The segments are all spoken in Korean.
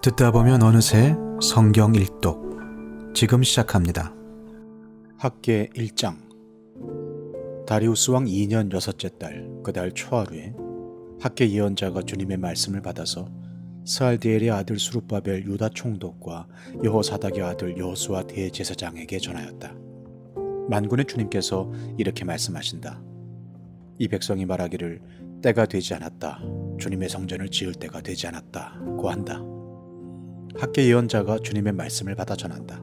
듣다 보면 어느새 성경 일독 지금 시작합니다. 학계 1장 다리우스 왕 2년 여섯째 달 그달 초하루에 학계 예언자가 주님의 말씀을 받아서 스알디엘의 아들 수룹바벨 유다 총독과 여호사닥의 아들 여호수아 대제사장에게 전하였다. 만군의 주님께서 이렇게 말씀하신다. 이 백성이 말하기를 때가 되지 않았다. 주님의 성전을 지을 때가 되지 않았다. 고 한다. 학계 예언자가 주님의 말씀을 받아 전한다.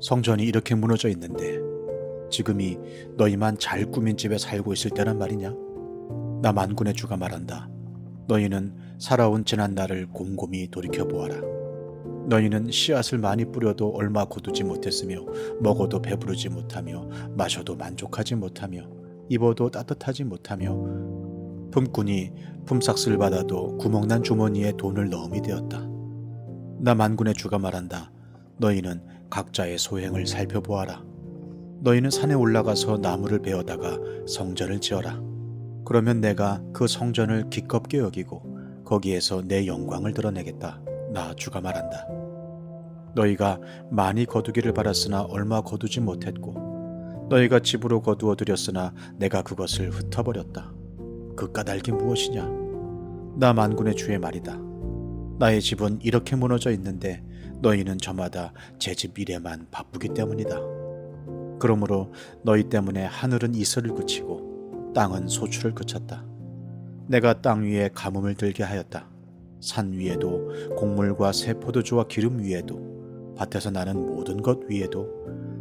성전이 이렇게 무너져 있는데 지금이 너희만 잘 꾸민 집에 살고 있을 때란 말이냐? 나 만군의 주가 말한다. 너희는 살아온 지난 날을 곰곰이 돌이켜 보아라. 너희는 씨앗을 많이 뿌려도 얼마 거두지 못했으며 먹어도 배부르지 못하며 마셔도 만족하지 못하며 입어도 따뜻하지 못하며 품꾼이 품삯을 받아도 구멍난 주머니에 돈을 넣음이 되었다. 나 만군의 주가 말한다. 너희는 각자의 소행을 살펴보아라. 너희는 산에 올라가서 나무를 베어다가 성전을 지어라. 그러면 내가 그 성전을 기껍게 여기고 거기에서 내 영광을 드러내겠다. 나 주가 말한다. 너희가 많이 거두기를 바랐으나 얼마 거두지 못했고 너희가 집으로 거두어 들였으나 내가 그것을 흩어버렸다. 그 까닭이 무엇이냐? 나 만군의 주의 말이다. 나의 집은 이렇게 무너져 있는데 너희는 저마다 제 집 일에만 바쁘기 때문이다. 그러므로 너희 때문에 하늘은 이슬을 그치고 땅은 소출을 그쳤다. 내가 땅 위에 가뭄을 들게 하였다. 산 위에도 곡물과 새 포도주와 기름 위에도 밭에서 나는 모든 것 위에도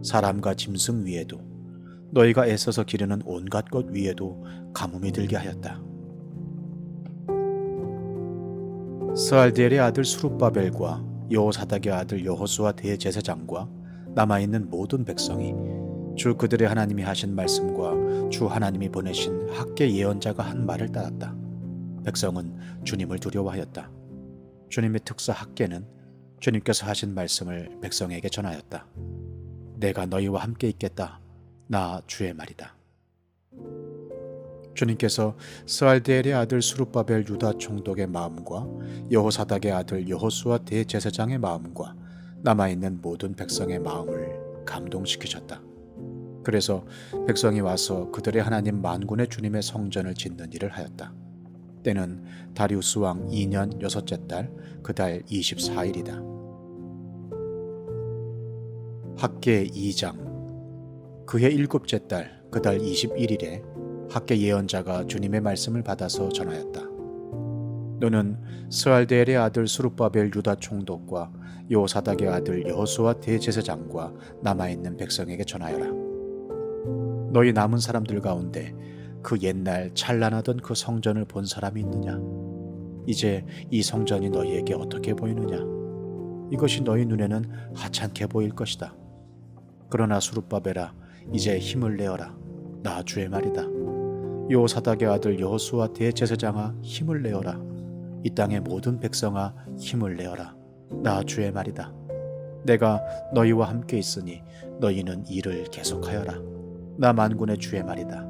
사람과 짐승 위에도 너희가 애써서 기르는 온갖 것 위에도 가뭄이 들게 하였다. 스알디엘의 아들 수룹바벨과 여호사닥의 아들 여호수아 대제사장과 남아 있는 모든 백성이 주 그들의 하나님이 하신 말씀과 주 하나님이 보내신 학계 예언자가 한 말을 따랐다. 백성은 주님을 두려워하였다. 주님의 특사 학계는 주님께서 하신 말씀을 백성에게 전하였다. 내가 너희와 함께 있겠다. 나 주의 말이다. 주님께서 스알디엘의 아들 수룹바벨 유다 총독의 마음과 여호사닥의 아들 여호수아 대제사장의 마음과 남아 있는 모든 백성의 마음을 감동시키셨다. 그래서 백성이 와서 그들의 하나님 만군의 주님의 성전을 짓는 일을 하였다. 때는 다리우스 왕 2년 여섯째 달 그달 24일이다. 학계 2장 그해 일곱째 달 그달 21일에 학계 예언자가 주님의 말씀을 받아서 전하였다. 너는 스알데엘의 아들 수룹바벨 유다 총독과 요사닥의 아들 여호수아 대제사장과 남아 있는 백성에게 전하여라. 너희 남은 사람들 가운데 그 옛날 찬란하던 그 성전을 본 사람이 있느냐? 이제 이 성전이 너희에게 어떻게 보이느냐? 이것이 너희 눈에는 하찮게 보일 것이다. 그러나 수룹바벨아 이제 힘을 내어라. 나 주의 말이다. 요사닥의 아들 여호수아 대제사장아 힘을 내어라. 이 땅의 모든 백성아 힘을 내어라. 나 주의 말이다. 내가 너희와 함께 있으니 너희는 일을 계속하여라. 나 만군의 주의 말이다.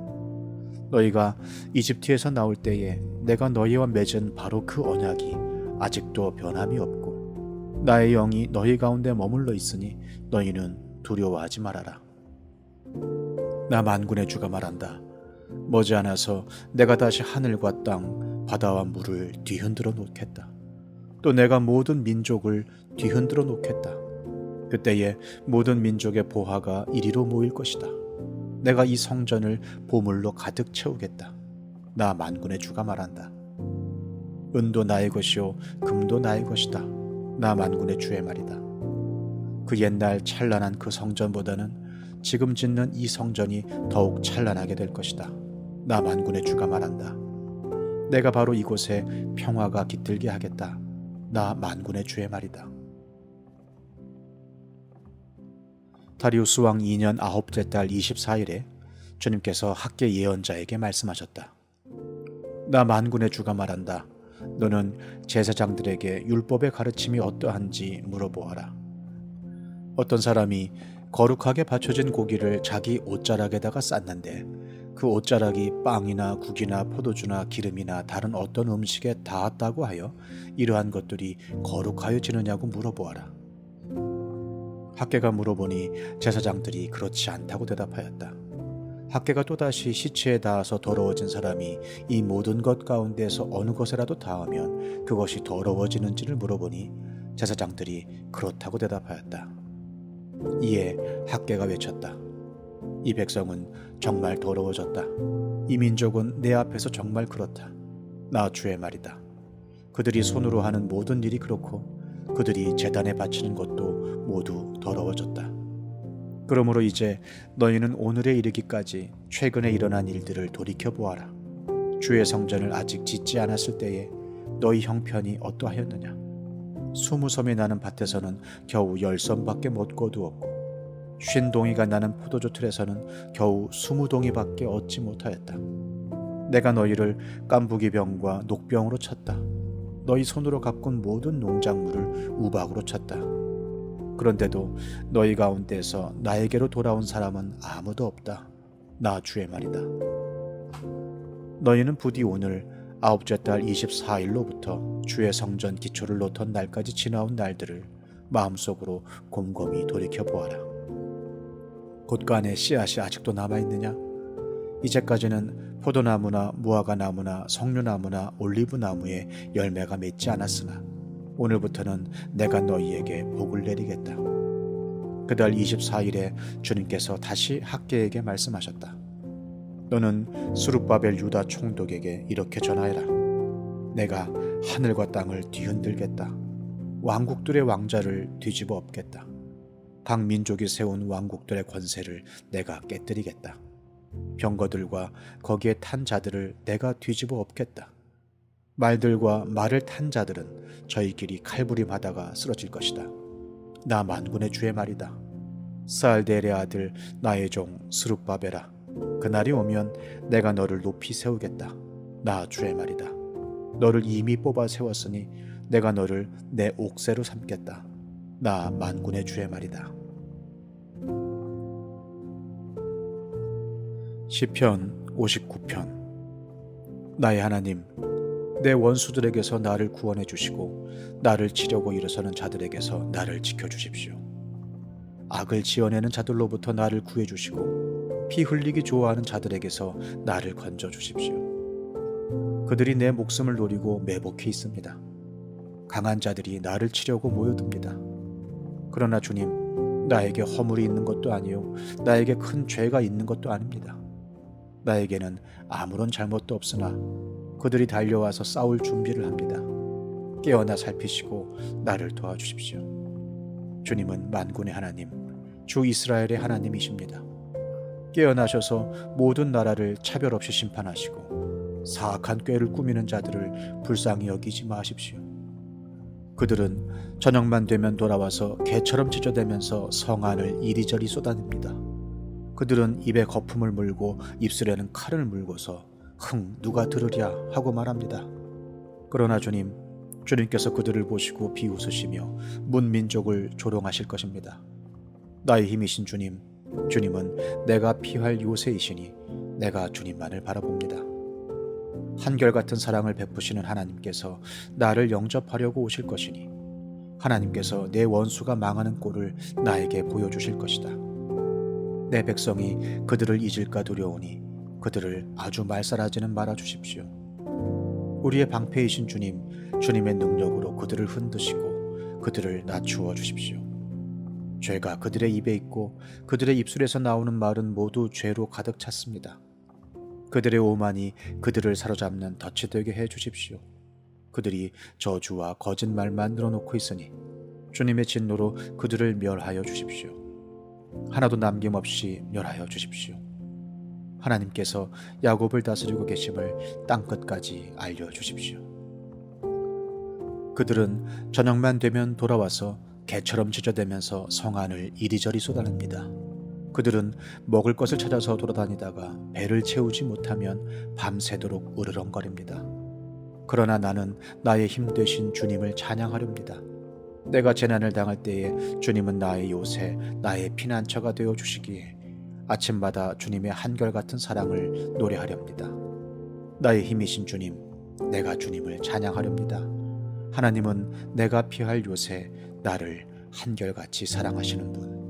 너희가 이집트에서 나올 때에 내가 너희와 맺은 바로 그 언약이 아직도 변함이 없고 나의 영이 너희 가운데 머물러 있으니 너희는 두려워하지 말아라. 나 만군의 주가 말한다. 머지않아서 내가 다시 하늘과 땅, 바다와 물을 뒤흔들어 놓겠다. 또 내가 모든 민족을 뒤흔들어 놓겠다. 그때에 모든 민족의 보화가 이리로 모일 것이다. 내가 이 성전을 보물로 가득 채우겠다. 나 만군의 주가 말한다. 은도 나의 것이요 금도 나의 것이다. 나 만군의 주의 말이다. 그 옛날 찬란한 그 성전보다는 지금 짓는 이 성전이 더욱 찬란하게 될 것이다. 나 만군의 주가 말한다. 내가 바로 이곳에 평화가 깃들게 하겠다. 나 만군의 주의 말이다. 다리우스 왕 2년 아홉째 달 24일에 주님께서 학계 예언자에게 말씀하셨다. 나 만군의 주가 말한다. 너는 제사장들에게 율법의 가르침이 어떠한지 물어보아라. 어떤 사람이 거룩하게 받쳐진 고기를 자기 옷자락에다가 쌌는데 그그 옷자락이 빵이나 국이나 포도주나 기름이나 다른 어떤 음식에 닿았다고 하여 이러한 것들이 거룩하여지느냐고 물어보아라. 학계가 물어보니 제사장들이 그렇지 않다고 대답하였다. 학계가 또다시 시체에 닿아서 더러워진 사람이 이 모든 것 가운데서 어느 것에라도 닿으면 그것이 더러워지는지를 물어보니 제사장들이 그렇다고 대답하였다. 이에 학계가 외쳤다. 이 백성은 정말 더러워졌다. 이 민족은 내 앞에서 정말 그렇다. 나 주의 말이다. 그들이 손으로 하는 모든 일이 그렇고 그들이 재단에 바치는 것도 모두 더러워졌다. 그러므로 이제 너희는 오늘에 이르기까지 최근에 일어난 일들을 돌이켜 보아라. 주의 성전을 아직 짓지 않았을 때에 너희 형편이 어떠하였느냐? 스무 섬이 나는 밭에서는 겨우 열 섬밖에 못 거두었고 쉰 동이가 나는 포도주 틀에서는 겨우 스무 동이밖에 얻지 못하였다. 내가 너희를 깐부기병과 녹병으로 쳤다. 너희 손으로 가꾼 모든 농작물을 우박으로 쳤다. 그런데도 너희 가운데서 나에게로 돌아온 사람은 아무도 없다. 나 주의 말이다. 너희는 부디 오늘 아홉째 달 24일로부터 주의 성전 기초를 놓던 날까지 지나온 날들을 마음속으로 곰곰이 돌이켜 보아라. 곳간에 씨앗이 아직도 남아 있느냐? 이제까지는 포도나무나 무화과나무나 석류나무나 올리브나무에 열매가 맺지 않았으나 오늘부터는 내가 너희에게 복을 내리겠다. 그달 24일에 주님께서 다시 학계에게 말씀하셨다. 너는 수룹바벨 유다 총독에게 이렇게 전하여라. 내가 하늘과 땅을 뒤흔들겠다. 왕국들의 왕자를 뒤집어 엎겠다. 각 민족이 세운 왕국들의 권세를 내가 깨뜨리겠다. 병거들과 거기에 탄 자들을 내가 뒤집어 엎겠다. 말들과 말을 탄 자들은 저희끼리 칼부림하다가 쓰러질 것이다. 나 만군의 주의 말이다. 스알델의 아들 나의 종 스룹바벨아 그날이 오면 내가 너를 높이 세우겠다. 나 주의 말이다. 너를 이미 뽑아 세웠으니 내가 너를 내 옥새로 삼겠다. 나 만군의 주의 말이다. 시편 59편 나의 하나님 내 원수들에게서 나를 구원해 주시고 나를 치려고 일어서는 자들에게서 나를 지켜 주십시오. 악을 지어내는 자들로부터 나를 구해 주시고 피 흘리기 좋아하는 자들에게서 나를 건져 주십시오. 그들이 내 목숨을 노리고 매복해 있습니다. 강한 자들이 나를 치려고 모여듭니다. 그러나 주님, 나에게 허물이 있는 것도 아니요, 나에게 큰 죄가 있는 것도 아닙니다. 나에게는 아무런 잘못도 없으나 그들이 달려와서 싸울 준비를 합니다. 깨어나 살피시고 나를 도와주십시오. 주님은 만군의 하나님, 주 이스라엘의 하나님이십니다. 깨어나셔서 모든 나라를 차별 없이 심판하시고 사악한 꾀를 꾸미는 자들을 불쌍히 여기지 마십시오. 그들은 저녁만 되면 돌아와서 개처럼 찢어대면서 성안을 이리저리 쏟아냅니다. 그들은 입에 거품을 물고 입술에는 칼을 물고서 흥 누가 들으랴 하고 말합니다. 그러나 주님, 주님께서 그들을 보시고 비웃으시며 문민족을 조롱하실 것입니다. 나의 힘이신 주님, 주님은 내가 피할 요새이시니 내가 주님만을 바라봅니다. 한결같은 사랑을 베푸시는 하나님께서 나를 영접하려고 오실 것이니 하나님께서 내 원수가 망하는 꼴을 나에게 보여주실 것이다. 내 백성이 그들을 잊을까 두려우니 그들을 아주 말살하지는 말아 주십시오. 우리의 방패이신 주님, 주님의 능력으로 그들을 흔드시고 그들을 낮추어 주십시오. 죄가 그들의 입에 있고 그들의 입술에서 나오는 말은 모두 죄로 가득 찼습니다. 그들의 오만이 그들을 사로잡는 덫이 되게 해 주십시오. 그들이 저주와 거짓말만 늘어놓고 있으니 주님의 진노로 그들을 멸하여 주십시오. 하나도 남김없이 멸하여 주십시오. 하나님께서 야곱을 다스리고 계심을 땅 끝까지 알려 주십시오. 그들은 저녁만 되면 돌아와서 개처럼 찢어대면서 성안을 이리저리 쏟아냅니다. 그들은 먹을 것을 찾아서 돌아다니다가 배를 채우지 못하면 밤새도록 으르렁거립니다. 그러나 나는 나의 힘 되신 주님을 찬양하렵니다. 내가 재난을 당할 때에 주님은 나의 요새, 나의 피난처가 되어 주시기에 아침마다 주님의 한결같은 사랑을 노래하렵니다. 나의 힘이신 주님, 내가 주님을 찬양하렵니다. 하나님은 내가 피할 요새 나를 한결같이 사랑하시는 분.